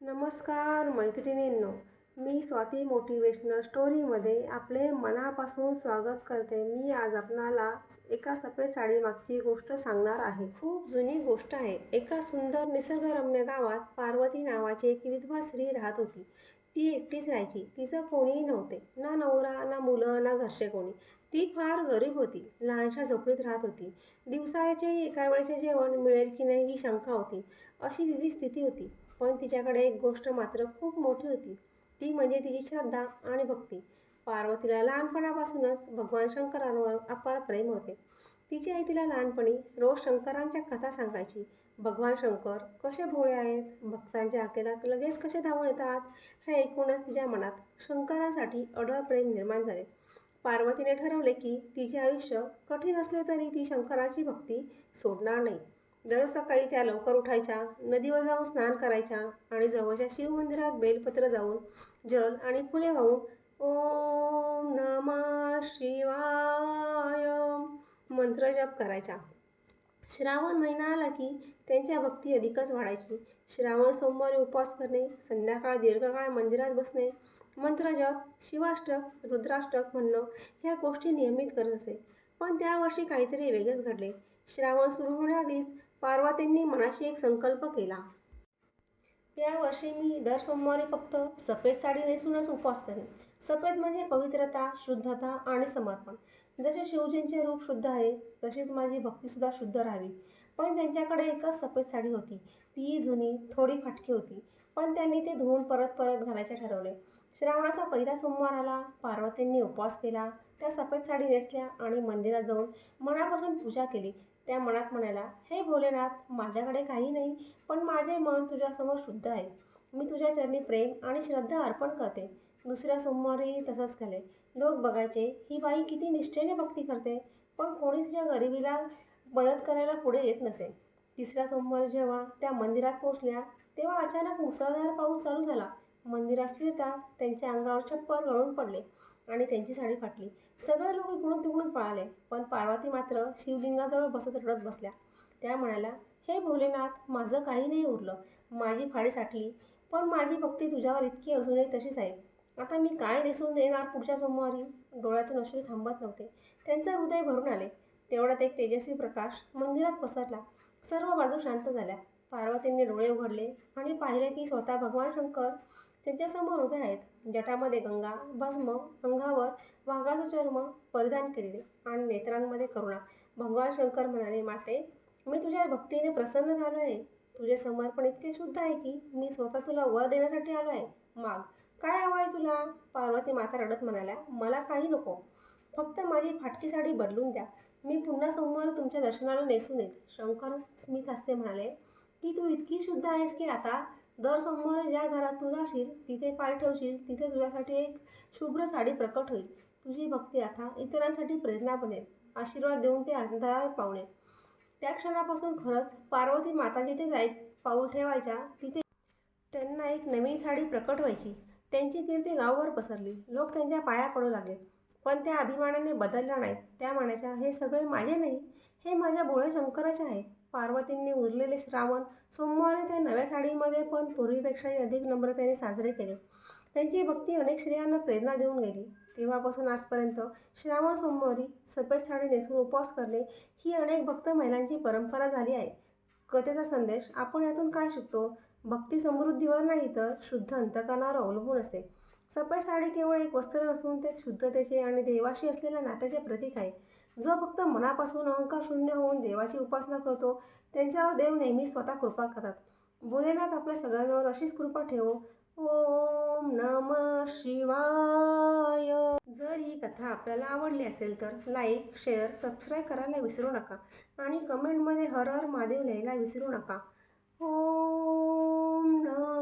नमस्कार मैत्रिणींनो मी स्वाती मोटिवेशनल स्टोरीमध्ये आपले मनापासून स्वागत करते. मी आज आपणाला एका सफेद साडीमागची गोष्ट सांगणार आहे. खूप जुनी गोष्ट आहे. एका सुंदर निसर्गरम्य गावात पार्वती नावाची एक विधवा स्त्री राहत होती. ती एकटीच राहायची. तिचं कोणीही नव्हते. ना नवरा ना मुलं ना घरचे कोणी. ती फार गरीब होती. लहानशा झोपडीत राहत होती. दिवसाचे एका वेळेचे जेवण मिळेल की नाही ही शंका होती. अशी तिची स्थिती होती. पण तिच्याकडे एक गोष्ट मात्र खूप मोठी होती. ती म्हणजे तिची श्रद्धा आणि भक्ती. पार्वतीला लहानपणापासूनच भगवान शंकरांवर अपार प्रेम होते. तिची आई तिला लहानपणी रोज शंकरांच्या कथा सांगायची. भगवान शंकर कसे भोळे आहेत? भक्तांच्या आकेला लगेच कसे धावून येतात? हे ऐकूनच तिच्या मनात शंकरांसाठी अढळ प्रेम निर्माण झाले. पार्वतीने ठरवले की तिचे आयुष्य कठीण असले तरी ती शंकराची भक्ती सोडणार नाही. दररोज सकाळी त्या लवकर उठायच्या नदीवर जाऊन स्नान करायच्या आणि जवळच्या शिवमंदिरात बेलपत्र जाऊन जल आणि फुले वाहून ओम नमः शिवाय मंत्र जप करायच्या श्रावण महिना आला की त्यांच्या भक्ती अधिकच वाढायची. श्रावण सोमवारी उपवास करणे संध्याकाळ दीर्घकाळ मंदिरात बसणे मंत्रजप शिवाष्टक रुद्राष्टक म्हणणं ह्या गोष्टी नियमित करत असे. पण त्या वर्षी काहीतरी वेगळेच घडले. श्रावण सुरू होण्याआधीच पार्वतींनी मनाशी एक संकल्प केला. या वर्षी मी दर सोमवारी फक्त सफेद साडी नेसूनच उपवास करेन. सफेद म्हणजे पवित्रता शुद्धता आणि समर्पण. जसे शिवजींचे रूप शुद्ध आहे तशीच माझी भक्तीसुद्धा शुद्ध राहावी. पण त्यांच्याकडे एकच सफेद साडी होती. ती जुनी थोडी फाटकी होती. पण त्यांनी ते धुवून परत परत घालायचे ठरवले. श्रावणाचा पहिला सोमवार आला पार्वतींनी उपवास केला. त्या सफेद साडी नेसल्या आणि मंदिरात जाऊन मनापासून पूजा केली. त्या मनात म्हणाला हे भोलेनाथ माझ्याकडे काही नाही पण माझे मन तुझ्यासमोर शुद्ध आहे. मी तुझ्या चरणी प्रेम आणि श्रद्धा अर्पण करते. दुसऱ्या सोमवारीही तसंच केले. लोक बघायचे ही बाई किती निष्ठेने भक्ती करते. पण कोणीच या गरिबीला मदत करायला पुढे येत नसे. तिसऱ्या सोमवारी जेव्हा त्या मंदिरात पोचल्या तेव्हा अचानक मुसळधार पाऊस चालू झाला. मंदिरात शिरताच त्यांच्या अंगावर छप्पर गळून पडले. आणि त्यांची साडी फाटली. सगळे लोक इकडून तिकडून पळाले पण पार्वती मात्र शिवलिंगाजवळ बसत रडत बसल्या. त्या म्हणाल्या हे भोलेनाथ माझं काही नाही उरलं. माझी फाडी साठली पण माझी भक्ती तुझ्यावर इतकी अजूनही तशीच आहे. आता मी काय नेसून देणार पुढच्या सोमवारी? डोळ्यातून अश्रू थांबत नव्हते. त्यांचं हृदय भरून आले. तेवढ्यात एक तेजस्वी प्रकाश मंदिरात पसरला. सर्व बाजू शांत झाल्या. पार्वतींनी डोळे उघडले आणि पाहिले की स्वतः भगवान शंकर त्यांच्यासमोर उभे आहेत. जटामध्ये गंगा भस्म अंगावर वाघाचा चर्म परिधान केलेले आणि नेत्रांमध्ये करुणा. भगवान शंकर म्हणाले माते मी तुझ्या भक्तीने प्रसन्न झालो आहे. तुझे समर्पण इतके शुद्ध आहे की मी स्वतः तुला वर देण्यासाठी आलो आहे. माग काय हवं आहे तुला? पार्वती माता रडत म्हणाल्या मला काही नको. फक्त माझी फाटकी साडी बदलून द्या. मी पुन्हा समोर तुमच्या दर्शनाला नेसून येईल शंकर स्मित हास्य म्हणाले की तू इतकी शुद्ध आहेस की आता दर सोमवारी ज्या घरात तू जाशील तिथे पाय ठेवशील तिथे तुझ्यासाठी एक शुभ्र साडी प्रकट होईल. तुझी भक्ती आता इतरांसाठी प्रेरणा बनेल आशीर्वाद देऊन ते अंधारात पावणे. त्या क्षणापासून खरंच पार्वती माता जिथे जाय पाऊल ठेवायच्या तिथे त्यांना एक नवीन साडी प्रकट व्हायची. त्यांची कीर्ती गावभर पसरली. लोक त्यांच्या पाया पडू लागले. पण त्या अभिमानाने बदलल्या नाहीत. त्या म्हणायच्या हे सगळे माझे नाही हे माझ्या भोळे शंकराचे आहे. पार्वतींनी उरलेले श्रावण सोमवारी त्या नव्या साडीमध्ये पण पूर्वीपेक्षाही अधिक नम्रतेने साजरे केले. त्यांची भक्ती अनेक स्त्रियांना प्रेरणा देऊन गेली. तेव्हापासून आजपर्यंत श्रावण सोमवारी सफेद साडी नेसून उपवास करणे ही अनेक भक्त महिलांची परंपरा झाली आहे. कथेचा संदेश आपण यातून काय शिकतो? भक्ती समृद्धीवर नाही तर शुद्ध अंतकरणावर अवलंबून असते. सफेद साडी केवळ एक वस्त्र असून ते शुद्धतेचे आणि देवाशी असलेल्या नात्याचे प्रतीक आहे. जो फक्त मनापासून अहंकार शून्य होऊन देवाची उपासना करतो त्यांच्यावर देव नेहमी स्वतः कृपा करतात. भोलेनाथ आपल्या सगळ्यांवर अशीच कृपा ठेवो. ओम नम शिवाय. जर ही कथा आपल्याला आवडली असेल तर लाईक शेअर सबस्क्राईब करायला विसरू नका आणि कमेंटमध्ये हर हर महादेव लिहायला विसरू नका. ओम नम